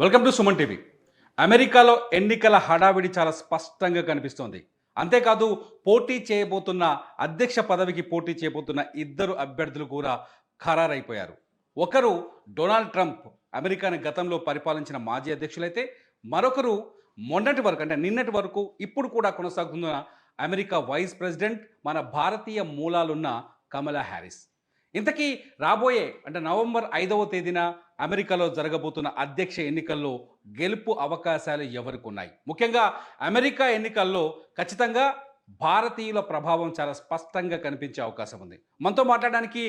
Welcome to Suman TV. అమెరికాలో ఎన్నికల హడావిడి చాలా స్పష్టంగా కనిపిస్తోంది. అంతేకాదు పోటీ చేయబోతున్న అధ్యక్ష పదవికి పోటీ చేయబోతున్న ఇద్దరు అభ్యర్థులు కూడా ఖరారైపోయారు. ఒకరు డొనాల్డ్ ట్రంప్ అమెరికాని గతంలో పరిపాలించిన మాజీ అధ్యక్షులైతే మరొకరు మొన్నటి వరకు అంటే నిన్నటి వరకు ఇప్పుడు కూడా కొనసాగుతున్న అమెరికా వైస్ ప్రెసిడెంట్ మన భారతీయ మూలాలున్న కమలా హ్యారిస్. ఇంతకీ రాబోయే అంటే నవంబర్ ఐదవ తేదీన అమెరికాలో జరగబోతున్న అధ్యక్ష ఎన్నికల్లో గెలుపు అవకాశాలు ఎవరికి ఉన్నాయి ముఖ్యంగా అమెరికా ఎన్నికల్లో ఖచ్చితంగా భారతీయుల ప్రభావం చాలా స్పష్టంగా కనిపించే అవకాశం ఉంది. మనతో మాట్లాడడానికి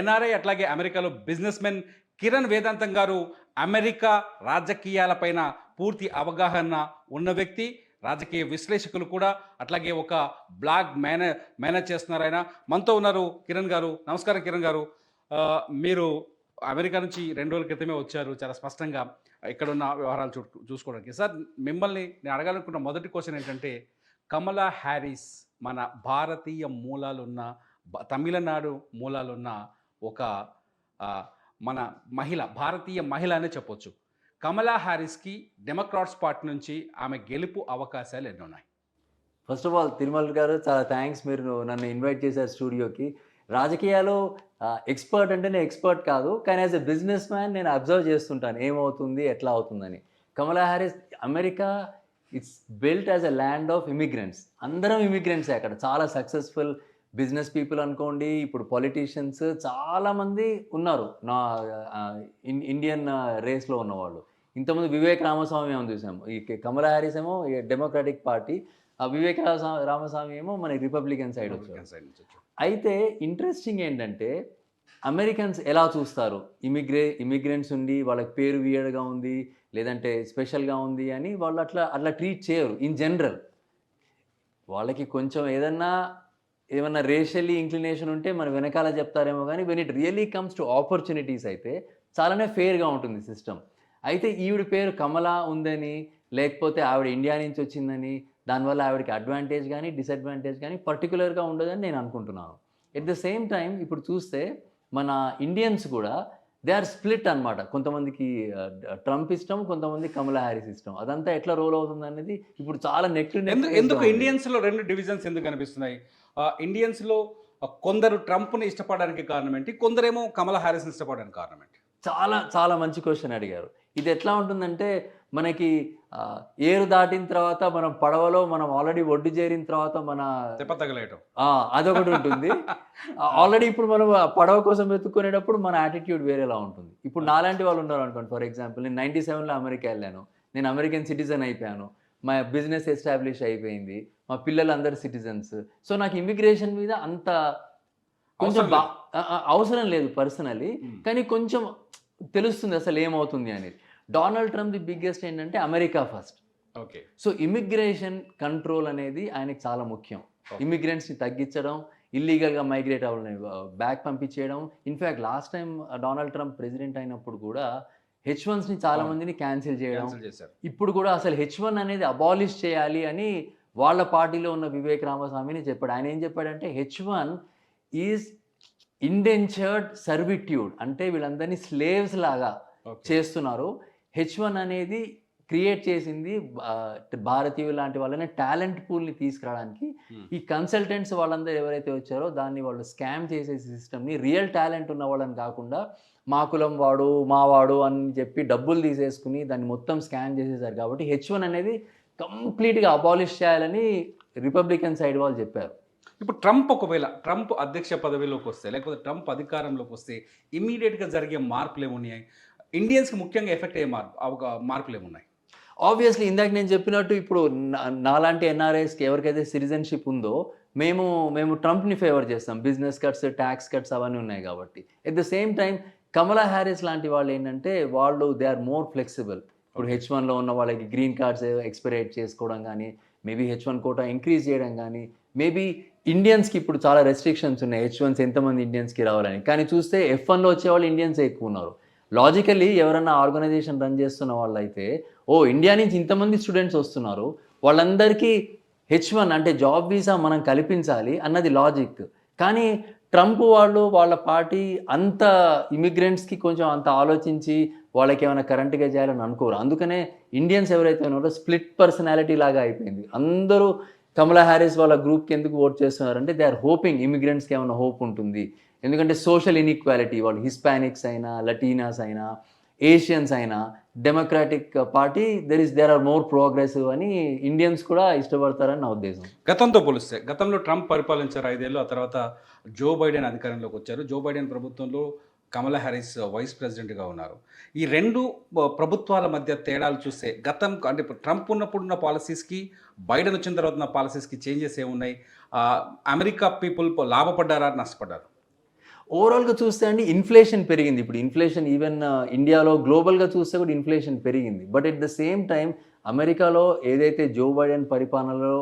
ఎన్ఆర్ఐ అట్లాగే అమెరికాలో బిజినెస్ మెన్ కిరణ్ వేదాంతం గారు అమెరికా రాజకీయాలపైన పూర్తి అవగాహన ఉన్న వ్యక్తి. రాజకీయ విశ్లేషకులు కూడా అట్లాగే ఒక బ్లాగ్ మేనే మేనేజ్ చేస్తున్నారు ఆయన. మనతో ఉన్నారు కిరణ్ గారు. నమస్కారం కిరణ్ గారు. మీరు అమెరికా నుంచి రెండు రోజుల క్రితమే వచ్చారు. చాలా స్పష్టంగా ఇక్కడ ఉన్న వ్యవహారాలు చూ చూసుకోవడానికి. సార్ మిమ్మల్ని నేను అడగాలనుకున్న మొదటి క్వశ్చన్ ఏంటంటే కమలా హ్యారిస్ మన భారతీయ మూలాలున్న తమిళనాడు మూలాలున్న ఒక మన మహిళ భారతీయ మహిళ అనే చెప్పొచ్చు. కమలా హారిస్కి డెమోక్రాట్స్ పార్టీ నుంచి ఆమె గెలుపు అవకాశాలు ఎన్నున్నాయి ఫస్ట్ ఆఫ్ ఆల్ తిరుమల గారు చాలా థ్యాంక్స్ మీరు నన్ను ఇన్వైట్ చేశారు స్టూడియోకి రాజకీయాలు ఎక్స్పర్ట్ అంటే నేను ఎక్స్పర్ట్ కాదు కానీ యాజ్ ఎ బిజినెస్ మ్యాన్ నేను అబ్జర్వ్ చేస్తుంటాను. ఏమవుతుంది ఎట్లా అవుతుందని. Kamala Harris America it's built as a land of immigrants అందరం ఇమిగ్రెంట్సే అక్కడ. చాలా సక్సెస్ఫుల్ బిజినెస్ పీపుల్ అనుకోండి ఇప్పుడు పొలిటీషియన్స్ చాలామంది ఉన్నారు. నా ఇన్ ఇండియన్ రేస్లో ఉన్నవాళ్ళు. ఇంతకుముందు వివేక్ రామస్వామి ఏమో చూసాము. ఈ కమలా హ్యారిస్ ఏమో డెమోక్రాటిక్ పార్టీ ఆ వివేక్ రామస్వా- రామస్వామి ఏమో మన రిపబ్లికన్ సైడ్. అయితే ఇంట్రెస్టింగ్ ఏంటంటే అమెరికన్స్ ఎలా చూస్తారు? ఇమిగ్రే ఇమిగ్రెంట్స్ ఉండి వాళ్ళకి పేరు వియర్డ్గా ఉంది లేదంటే స్పెషల్గా ఉంది అని వాళ్ళు అట్లా అట్లా ట్రీట్ చేయరు ఇన్ జనరల్ వాళ్ళకి కొంచెం ఏదన్నా ఏమన్నా రేషియల్లీ ఇంక్లినేషన్ ఉంటే మన వెనకాల చెప్తారేమో కానీ when it really comes to opportunities అయితే చాలానే ఫెయిర్గా ఉంటుంది సిస్టమ్ అయితే ఈవిడ పేరు కమలా ఉందని లేకపోతే ఆవిడ ఇండియా నుంచి వచ్చిందని దానివల్ల ఆవిడకి అడ్వాంటేజ్ కానీ డిసడ్వాంటేజ్ కానీ పర్టికులర్గా ఉండదని నేను అనుకుంటున్నాను. ఎట్ ద సేమ్ టైం ఇప్పుడు చూస్తే మన ఇండియన్స్ కూడా దే ఆర్ స్ప్లిట్ అనమాట కొంతమందికి ట్రంప్ ఇష్టం కొంతమంది కమలా హ్యారిస్ ఇష్టం. అదంతా ఎట్లా రోల్ అవుతుంది అనేది ఇప్పుడు చాలా ఎందు- ఎందుకు ఇండియన్స్లో రెండు డివిజన్స్ ఎందుకు కనిపిస్తున్నాయి ఇండియన్స్లో ఆ, కొందరు ట్రంప్ని ఇష్టపడడానికి కారణం ఏంటి? కొందరేమో కమలా హారిస్ ఇష్టపడడానికి కారణం ఏంటి? చాలా చాలా మంచి క్వశ్చన్ అడిగారు. ఇది ఎట్లా ఉంటుందంటే మనకి ఏరు దాటిన తర్వాత మనం పడవలో మనం ఆల్రెడీ ఒడ్డు చేరిన తర్వాత మన తగలేయటం. అదొకటి ఉంటుంది. ఆల్రెడీ ఇప్పుడు మనం పడవ కోసం వెతుక్కునేటప్పుడు మన యాటిట్యూడ్ వేరేలా ఉంటుంది. ఇప్పుడు నాలాంటి వాళ్ళు ఉన్నారు అనుకోండి ఫర్ ఎగ్జాంపుల్ నేను నైంటీ సెవెన్లో అమెరికా వెళ్ళాను. నేను అమెరికన్ సిటిజన్ అయిపోయాను. మా బిజినెస్ ఎస్టాబ్లిష్ అయిపోయింది. మా పిల్లలు అందరు సిటిజన్స్. సో నాకు ఇమిగ్రేషన్ మీద అంత కొంచెం అవసరం లేదు. పర్సనలీ. కానీ కొంచెం తెలుస్తుంది అసలు ఏమవుతుంది అనేది. డొనాల్డ్ ట్రంప్ ది బిగ్గెస్ట్ ఏంటంటే America first okay so immigration control అనేది ఆయనకి చాలా ముఖ్యం. ఇమిగ్రెంట్స్ని తగ్గించడం ఇల్లీగల్గా మైగ్రేట్ అవ్వాలని back పంపించేయడం. In fact last time Donald Trump president అయినప్పుడు కూడా హెచ్ వన్స్ని చాలా. మందిని క్యాన్సిల్ చేయడం. ఇప్పుడు కూడా అసలు హెచ్ వన్ అనేది అబాలిష్ చేయాలి అని వాళ్ళ పార్టీలో ఉన్న వివేక్ రామస్వామిని చెప్పాడు. ఆయన ఏం చెప్పాడంటే H one is indentured servitude అంటే వీళ్ళందరినీ స్లేవ్స్ లాగా. చేస్తున్నారు. హెచ్ వన్ అనేది క్రియేట్ చేసింది ఆ, భారతీయులు లాంటి వాళ్ళని టాలెంట్ పూల్ని తీసుకురావడానికి. Hmm. ఈ కన్సల్టెంట్స్ వాళ్ళందరూ ఎవరైతే వచ్చారో దాన్ని వాళ్ళు స్కామ్ చేసే సిస్టమ్ని రియల్ టాలెంట్ ఉన్న వాళ్ళని కాకుండా మా కులం వాడు మా వాడు అని చెప్పి డబ్బులు తీసేసుకుని దాన్ని మొత్తం స్కామ్ చేసేసారు కాబట్టి హెచ్ వన్ అనేది కంప్లీట్గా అబాలిష్ చేయాలని రిపబ్లికన్ సైడ్ వాళ్ళు చెప్పారు. ఇప్పుడు ట్రంప్ ఒకవేళ ట్రంప్ అధ్యక్ష పదవిలోకి వస్తే లేకపోతే ట్రంప్ అధికారంలోకి వస్తే immediate గా జరిగే మార్పులు ఏమున్నాయి ఇండియన్స్కి ముఖ్యంగా ఎఫెక్ట్ అయ్యే మార్పు ఒక మార్పులు ఏమున్నాయి? ఆబ్వియస్లీ ఇందాక నేను చెప్పినట్టు ఇప్పుడు నాలాంటి ఎన్ఆర్ఐస్కి ఎవరికైతే సిటిజన్షిప్ ఉందో మేము మేము ట్రంప్ని ఫేవర్ చేస్తాం. బిజినెస్ కట్స్ ట్యాక్స్ కట్స్ అవన్నీ ఉన్నాయి కాబట్టి. At the same time Kamala Harris లాంటి వాళ్ళు ఏంటంటే వాళ్ళు దే ఆర్ మోర్ ఫ్లెక్సిబుల్ ఇప్పుడు హెచ్ వన్లో ఉన్న వాళ్ళకి గ్రీన్ కార్డ్స్ ఎక్స్పైరేట్ చేసుకోవడం కానీ maybe H one quota increase చేయడం కానీ మేబీ ఇండియన్స్కి ఇప్పుడు చాలా రెస్ట్రిక్షన్స్ ఉన్నాయి. హెచ్ వన్స్ ఎంతమంది ఇండియన్స్కి రావాలని. కానీ చూస్తే ఎఫ్ వన్లో వచ్చే వాళ్ళు ఇండియన్స్ ఎక్కువ ఉన్నారు. లాజికల్లీ ఎవరన్నా ఆర్గనైజేషన్ రన్ చేస్తున్న వాళ్ళు అయితే ఓ ఇండియా నుంచి ఇంతమంది స్టూడెంట్స్ వస్తున్నారు వాళ్ళందరికీ హెచ్ వన్ అంటే జాబ్ వీసా మనం కల్పించాలి అన్నది లాజిక్ కానీ ట్రంప్ వాళ్ళు వాళ్ళ పార్టీ అంత ఇమిగ్రెంట్స్కి కొంచెం అంత ఆలోచించి వాళ్ళకి ఏమైనా కరెంట్గా చేయాలని అనుకోరు. అందుకనే ఇండియన్స్ ఎవరైతే ఉన్నారో స్ప్లిట్ పర్సనాలిటీ లాగా అయిపోయింది. అందరూ కమలా హ్యారిస్ వాళ్ళ గ్రూప్కి ఎందుకు ఓట్ చేస్తున్నారంటే దే ఆర్ హోపింగ్ ఇమిగ్రెంట్స్కి ఏమైనా హోప్ ఉంటుంది. ఎందుకంటే సోషల్ ఇన్ఈక్వాలిటీ వాళ్ళు హిస్పానిక్స్ అయినా లటీనాస్ అయినా ఏషియన్స్ అయినా Democratic Party there is there are more progressive అని ఇండియన్స్ కూడా ఇష్టపడతారని నా ఉద్దేశం. గతంతో పోలిస్తే గతంలో ట్రంప్ పరిపాలించారు ఐదేళ్ళు ఆ తర్వాత జో బైడెన్ అధికారంలోకి వచ్చారు. జో బైడెన్ ప్రభుత్వంలో కమలా హ్యారిస్ వైస్ ప్రెసిడెంట్గా ఉన్నారు. ఈ రెండు ప్రభుత్వాల మధ్య తేడాలు చూస్తే గతం అంటే ట్రంప్ ఉన్నప్పుడు ఉన్న పాలసీస్కి బైడెన్ వచ్చిన తర్వాత ఉన్న పాలసీస్కి చేంజెస్ ఏమున్నాయి? అమెరికా పీపుల్ లాభపడ్డారా నష్టపడ్డారు? ఓవరాల్గా చూస్తే అండి ఇన్ఫ్లేషన్ పెరిగింది. ఇప్పుడు ఇన్ఫ్లేషన్ ఈవెన్ ఇండియాలో గ్లోబల్గా చూస్తే కూడా ఇన్ఫ్లేషన్ పెరిగింది. But at the same time అమెరికాలో ఏదైతే జో బైడెన్ పరిపాలనలో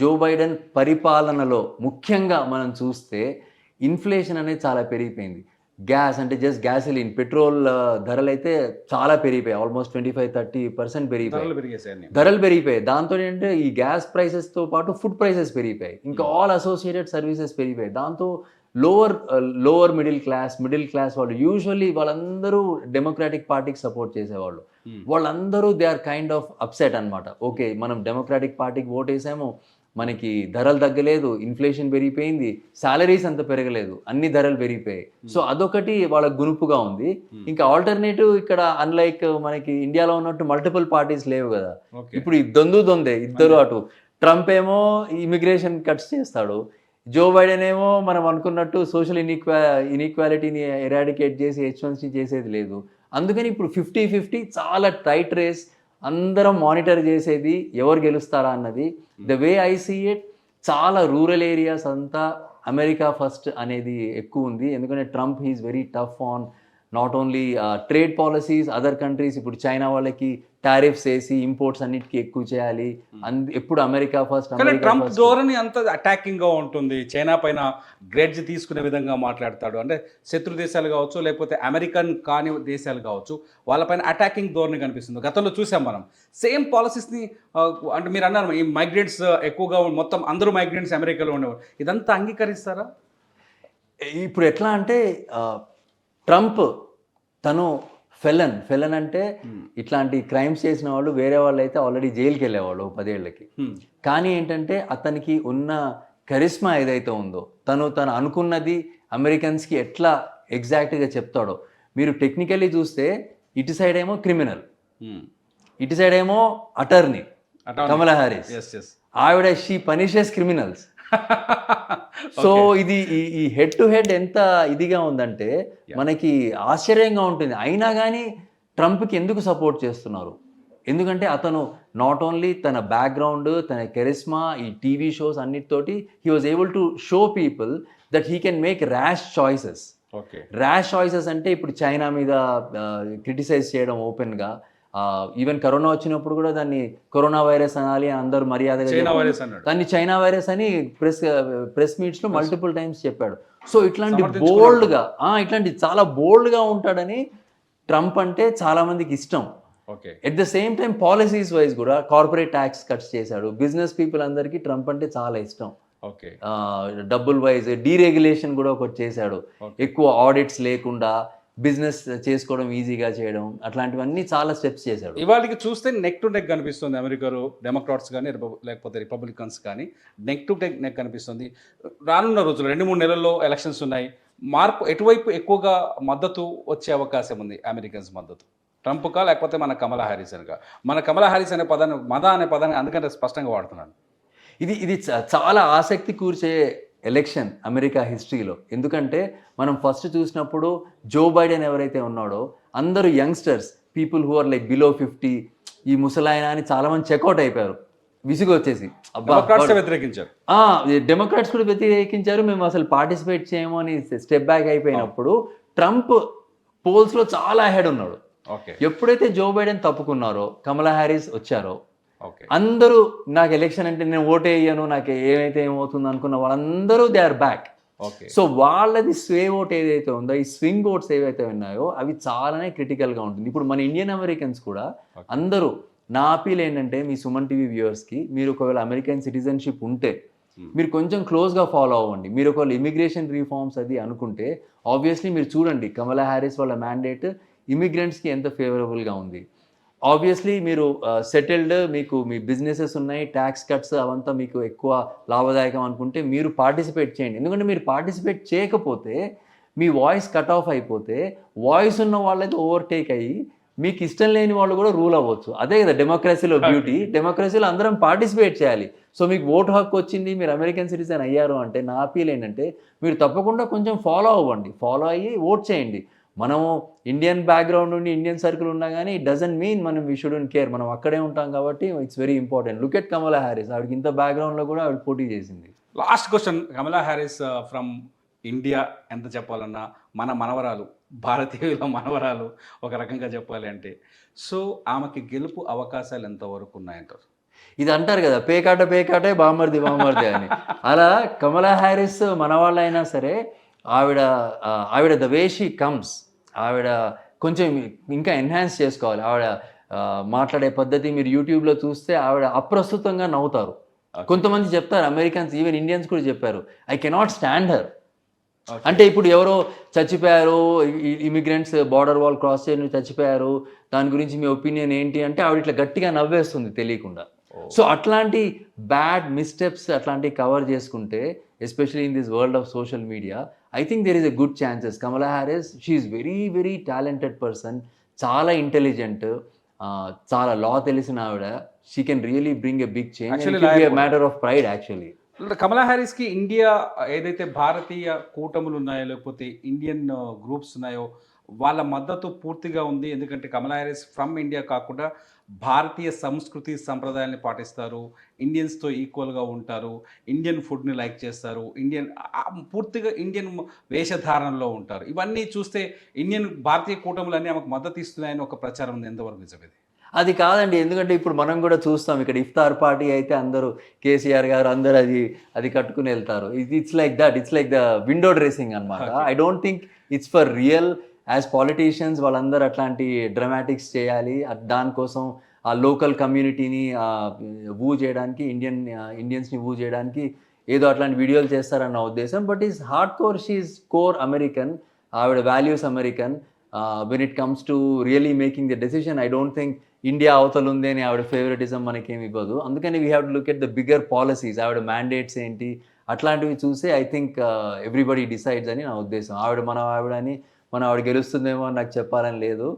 జో బైడెన్ పరిపాలనలో ముఖ్యంగా మనం చూస్తే ఇన్ఫ్లేషన్ అనేది చాలా పెరిగిపోయింది. గ్యాస్ అంటే జస్ట్ గ్యాసలిన్ పెట్రోల్ ధరలు అయితే చాలా పెరిగిపోయాయి. Almost twenty five thirty percent పెరిగిపోయాయి. ధరలు పెరిగిపోయాయి. దాంతో ఏంటంటే ఈ గ్యాస్ ప్రైసెస్తో పాటు ఫుడ్ ప్రైసెస్ పెరిగిపోయాయి. ఇంకా ఆల్ అసోసియేటెడ్ సర్వీసెస్ పెరిగిపోయాయి. దాంతో lower lower middle class middle class వాళ్ళు యూజువల్లీ వాళ్ళందరూ డెమోక్రాటిక్ పార్టీకి సపోర్ట్ చేసేవాళ్ళు. Hmm. వాళ్ళందరూ they are kind of upset అనమాట ఓకే మనం డెమోక్రాటిక్ పార్టీకి ఓట్ వేసాము మనకి ధరలు తగ్గలేదు ఇన్ఫ్లేషన్ పెరిగిపోయింది సాలరీస్ అంత పెరగలేదు అన్ని ధరలు పెరిగిపోయాయి. సో అదొకటి వాళ్ళ గునుపుగా ఉంది. Hmm. ఇంకా ఆల్టర్నేటివ్ ఇక్కడ అన్లైక్ మనకి ఇండియాలో ఉన్నట్టు మల్టిపుల్ పార్టీస్ లేవు కదా. ఇప్పుడు ఈ దొందు దొందే ఇద్దరు అటు ట్రంప్ ఏమో ఇమిగ్రేషన్ కట్స్ చేస్తాడు జో బైడెన్ ఏమో మనం అనుకున్నట్టు సోషల్ ఇన్ఈక్వా ఇన్ఈక్వాలిటీని ఎరాడికేట్ చేసి హెచ్ చేసేది లేదు. అందుకని ఇప్పుడు ఫిఫ్టీ ఫిఫ్టీ చాలా టైట్ రేస్ అందరం మానిటర్ చేసేది ఎవరు గెలుస్తారా అన్నది. The way I see it చాలా రూరల్ ఏరియాస్ అంతా అమెరికా ఫస్ట్ అనేది ఎక్కువ ఉంది. ఎందుకంటే Trump he's very tough on not only trade policies other countries ఇప్పుడు చైనా వాళ్ళకి టారిఫ్స్ వేసి ఇంపోర్ట్స్ అన్నిటికీ ఎక్కువ చేయాలి. అంద ఎప్పుడు అమెరికా ఫస్ట్ ట్రంప్ ధోరణి అంత అటాకింగ్గా ఉంటుంది. చైనా పైన గ్రేడ్జ్ తీసుకునే విధంగా మాట్లాడతాడు. అంటే శత్రు దేశాలు కావచ్చు లేకపోతే అమెరికన్ కాని దేశాలు కావచ్చు వాళ్ళపైన అటాకింగ్ ధోరణి కనిపిస్తుంది. గతంలో చూసాం మనం. సేమ్ పాలసీస్ని అంటే మీరు అన్నారు ఈ మైగ్రెంట్స్ ఎక్కువగా ఉన్న- మొత్తం అందరూ మైగ్రెంట్స్ అమెరికాలో ఉండేవారు ఇదంతా అంగీకరిస్తారా? ఇప్పుడు ఎట్లా అంటే ఆ, ట్రంప్ తను ఫెలన్ ఫెలన్ అంటే ఇట్లాంటి క్రైమ్స్ చేసిన వాళ్ళు వేరే వాళ్ళు అయితే ఆల్రెడీ జైలుకి వెళ్ళేవాళ్ళు పదేళ్ళకి. కానీ ఏంటంటే అతనికి ఉన్న కరిస్మా ఏదైతే ఉందో తను తను అనుకున్నది అమెరికన్స్కి ఎట్లా ఎగ్జాక్ట్గా చెప్తాడో మీరు టెక్నికల్లీ చూస్తే ఇటు సైడ్ ఏమో క్రిమినల్. ఇటు సైడ్ ఏమో అటర్నీ. కమలా ఎస్ ఆవిడ షీ పనిషెస్ క్రిమినల్స్ సో ఇది ఈ హెడ్ టు హెడ్ ఎంత ఇదిగా ఉందంటే మనకి ఆశ్చర్యంగా ఉంటుంది. అయినా కానీ ట్రంప్కి ఎందుకు సపోర్ట్ చేస్తున్నారు? ఎందుకంటే అతను నాట్ ఓన్లీ తన బ్యాక్గ్రౌండ్ తన కెరిస్మా ఈ TV shows అన్నిటితోటి he was able to show people that he can make rash choices rash choices అంటే ఇప్పుడు చైనా మీద క్రిటిసైజ్ చేయడం ఓపెన్గా ఈవెన్ కరోనా వచ్చినప్పుడు కూడా దాన్ని కరోనా వైరస్ అనాలి అని అందరూ మర్యాదగా దాన్ని చైనా వైరస్ అని ప్రెస్ ప్రెస్ మీట్స్లో మల్టిపుల్ టైమ్స్ చెప్పాడు. సో ఇట్లాంటి. బోల్డ్గా ఆ, ఇట్లాంటి చాలా బోల్డ్గా ఉంటాడని ట్రంప్ అంటే చాలా మందికి ఇష్టం. Okay. At the same time policies wise కూడా కార్పొరేట్ ట్యాక్స్ కట్స్ చేశాడు. బిజినెస్ పీపుల్ అందరికీ ట్రంప్ అంటే చాలా ఇష్టం. డబ్బుల్ వైజ్ డీరెగ్యులేషన్ కూడా ఒకటి చేశాడు. ఎక్కువ ఆడిట్స్ లేకుండా బిజినెస్ చేసుకోవడం ఈజీగా చేయడం అట్లాంటివన్నీ చాలా స్టెప్స్ చేశాడు. ఇవాళకి చూస్తే నెక్ టు నెక్ కనిపిస్తుంది అమెరికాలో డెమోక్రాట్స్ కానీ లేకపోతే రిపబ్లికన్స్ కానీ నెక్ టు నెక్ నెక్ కనిపిస్తుంది. రానున్న రోజులు రెండు మూడు నెలల్లో ఎలక్షన్స్ ఉన్నాయి. మార్పు ఎటువైపు ఎక్కువగా మద్దతు వచ్చే అవకాశం ఉంది? అమెరికన్స్ మద్దతు. ట్రంప్కా లేకపోతే మన కమలా హ్యారిస్ అనగా మన కమలా హ్యారిస్ అనే పదాన్ని మద అనే పదాన్ని అందుకంటే స్పష్టంగా వాడుతున్నాను ఇది ఇది చాలా ఆసక్తి కూర్చే ఎలక్షన్ అమెరికా హిస్టరీలో. ఎందుకంటే మనం ఫస్ట్ చూసినప్పుడు జో బైడెన్ ఎవరైతే ఉన్నాడో అందరూ youngsters people who are like below fifty ఈ ముసలాయన అని చాలా మంది చెక్అవుట్ అయిపోయారు విసుగు వచ్చేసి వ్యతిరేకించారు. డెమోక్రాట్స్ కూడా వ్యతిరేకించారు. మేము అసలు పార్టిసిపేట్ చేయము అని స్టెప్ బ్యాక్ అయిపోయినప్పుడు ట్రంప్ పోల్స్లో చాలా హెడ్ ఉన్నాడు. ఎప్పుడైతే జో బైడెన్ తప్పుకున్నారో కమలా హ్యారిస్ వచ్చారో అందరూ నాకు ఎలక్షన్ అంటే నేను ఓటే వేయను నాకు ఏమైతే ఏమవుతుంది అనుకున్న వాళ్ళందరూ they are back okay so వాళ్ళది స్వే ఓట్ ఏదైతే ఉందో ఈ స్వింగ్ ఓట్స్ ఏవైతే ఉన్నాయో అవి చాలానే క్రిటికల్గా ఉంటుంది. ఇప్పుడు మన ఇండియన్ అమెరికన్స్ కూడా. అందరూ నా అపీల్ ఏంటంటే మీ సుమన్ టీవీ వ్యూవర్స్కి మీరు ఒకవేళ అమెరికన్ సిటిజన్షిప్ ఉంటే Hmm. మీరు కొంచెం క్లోజ్గా ఫాలో అవ్వండి. మీరు ఒకవేళ ఇమిగ్రేషన్ రిఫార్మ్స్ అది అనుకుంటే ఆబ్వియస్లీ మీరు చూడండి కమలా హ్యారిస్ వాళ్ళ మ్యాండేట్ ఇమిగ్రెంట్స్కి ఎంత ఫేవరబుల్గా ఉంది. ఆబ్వియస్లీ మీరు సెటిల్డ్ మీకు మీ బిజినెసెస్ ఉన్నాయి ట్యాక్స్ కట్స్ అవంతా మీకు ఎక్కువ లాభదాయకం అనుకుంటే మీరు పార్టిసిపేట్ చేయండి. ఎందుకంటే మీరు పార్టిసిపేట్ చేయకపోతే మీ వాయిస్ కట్ ఆఫ్ అయిపోతే వాయిస్ ఉన్న వాళ్ళైతే ఓవర్టేక్ అయ్యి మీకు ఇష్టం లేని వాళ్ళు కూడా రూల్ అవ్వచ్చు. అదే కదా డెమోక్రసీలో బ్యూటీ డెమోక్రసీలో అందరం పార్టిసిపేట్ చేయాలి. సో మీకు ఓటు హక్కు వచ్చింది మీరు అమెరికన్ సిటిజన్ అయ్యారు అంటే నా అపీల్ ఏంటంటే మీరు తప్పకుండా కొంచెం ఫాలో అవ్వండి. ఫాలో అయ్యి ఓట్ చేయండి. మనము ఇండియన్ బ్యాక్గ్రౌండ్ నుండి ఇండియన్ సర్కిల్ ఉన్నా కానీ ఇట్ డజంట్ మీన్ మనం వీ షుడెంట్ కేర్ మనం అక్కడే ఉంటాం కాబట్టి it's very important look at Kamala Harris ఆవిడకి ఇంత బ్యాక్గ్రౌండ్లో కూడా ఆవిడ పోటీ చేసింది. Last question Kamala Harris from India ఎంత చెప్పాలన్నా మన మనవరాలు భారతీయుల మనవరాలు ఒక రకంగా చెప్పాలి అంటే సో ఆమెకి గెలుపు అవకాశాలు ఎంతవరకు ఉన్నాయంటారు? ఇది అంటారు కదా పేకాట పేకాటే బామర్ది బామర్ది అని. అలా కమలా హ్యారిస్ మనవాళ్ళైనా సరే ఆవిడ ఆవిడ ద వే షీ కమ్స్ ఆవిడ కొంచెం ఇంకా ఎన్హాన్స్ చేసుకోవాలి. ఆవిడ మాట్లాడే పద్ధతి మీరు యూట్యూబ్లో చూస్తే ఆవిడ అప్రస్తుతంగా నవ్వుతారు. కొంతమంది చెప్తారు అమెరికన్స్ ఈవెన్ ఇండియన్స్ కూడా చెప్పారు ఐ కెనాట్ స్టాండ్ హర్ అంటే ఇప్పుడు ఎవరో చచ్చిపోయారు ఇమిగ్రెంట్స్ బార్డర్ వాల్ క్రాస్ చేయని చచ్చిపోయారు దాని గురించి మీ ఒపీనియన్ ఏంటి అంటే ఆవిడ ఇట్లా గట్టిగా నవ్వేస్తుంది తెలియకుండా. సో అట్లాంటి బ్యాడ్ మిస్టెప్స్ అట్లాంటివి కవర్ చేసుకుంటే especially in this world of social media I think there is a good chances Kamala Harris she's very very talented person చాలా ఇంటెలిజెంట్ చాలా లా తెలిసిన ఆవిడ. She can really bring a big change. Matter of pride actually Kamala హ్యారిస్కి India ఏదైతే భారతీయ కూటములు ఉన్నాయో లేకపోతే Indian groups ఉన్నాయో వాళ్ళ మద్దతు పూర్తిగా ఉంది. ఎందుకంటే కమలా హ్యారిస్ ఫ్రమ్ ఇండియా కాకుండా భారతీయ సంస్కృతి సంప్రదాయాల్ని పాటిస్తారు. ఇండియన్స్తో ఈక్వల్గా ఉంటారు. ఇండియన్ ఫుడ్ని లైక్ చేస్తారు. ఇండియన్ పూర్తిగా ఇండియన్ వేషధారణలో ఉంటారు. ఇవన్నీ చూస్తే ఇండియన్ భారతీయ కూటములన్నీ ఆమెకు మద్దతు ఇస్తున్నాయని ఒక ప్రచారం ఉంది. ఎంతవరకు నిజమేది? అది కాదండి. ఎందుకంటే ఇప్పుడు మనం కూడా చూస్తాం. ఇక్కడ ఇఫ్తార్ పార్టీ అయితే అందరూ కేసీఆర్ గారు అందరూ అది అది కట్టుకుని వెళ్తారు. It's like that it's like the window dressing అనమాట. I don't think it's for real as politicians వాళ్ళందరూ అట్లాంటి డ్రమాటిక్స్ చేయాలి. దానికోసం ఆ లోకల్ కమ్యూనిటీని వూ చేయడానికి ఇండియన్ ఇండియన్స్ని వూ చేయడానికి ఏదో అట్లాంటి వీడియోలు చేస్తారన్న ఉద్దేశం. But is hard core she's core American ఆవిడ values American when it comes to really making the decision I don't think India అవతల ఉంది అని ఆవిడ ఫేవరెటిజం మనకేమి ఇవ్వదు. అందుకని we have to look at the bigger policies ఆవిడ మ్యాండేట్స్ ఏంటి? అట్లాంటివి చూసి ఐ థింక్ ఎవ్రీబడి డిసైడ్స్ అని నా ఉద్దేశం. ఆవిడ మన ఆవిడ అని మన ఆవిడ గెలుస్తుందేమో నాకు చెప్పాలని లేదు.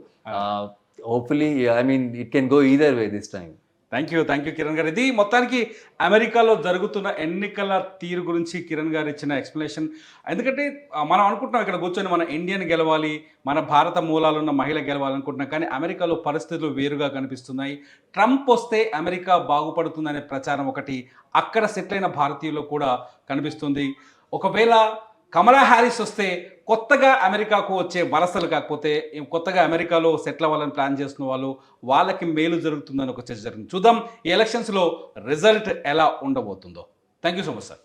Hopefully I mean it can go either way this time thank you thank you Kiran గారు. ఇది మొత్తానికి అమెరికాలో జరుగుతున్న ఎన్నికల తీరు గురించి కిరణ్ గారు ఇచ్చిన ఎక్స్ప్లెనేషన్ ఎందుకంటే మనం అనుకుంటున్నాం ఇక్కడ కూర్చొని మన ఇండియన్ గెలవాలి మన భారత మూలాలు ఉన్న మహిళ గెలవాలనుకుంటున్నాం కానీ అమెరికాలో పరిస్థితులు వేరుగా కనిపిస్తున్నాయి. ట్రంప్ వస్తే అమెరికా బాగుపడుతుందనే ప్రచారం ఒకటి అక్కడ సెటిల్ అయిన భారతీయులు కూడా కనిపిస్తుంది. ఒకవేళ కమలా హ్యారిస్ వస్తే కొత్తగా అమెరికాకు వచ్చే వలసలు కాకపోతే కొత్తగా అమెరికాలో సెటిల్ అవ్వాలని ప్లాన్ చేస్తున్న వాళ్ళు వాళ్ళకి మేలు జరుగుతుందని ఒక చర్చ జరిగింది. చూద్దాం ఈ ఎలక్షన్స్లో రిజల్ట్ ఎలా ఉండబోతుందో. Thank you so much sir.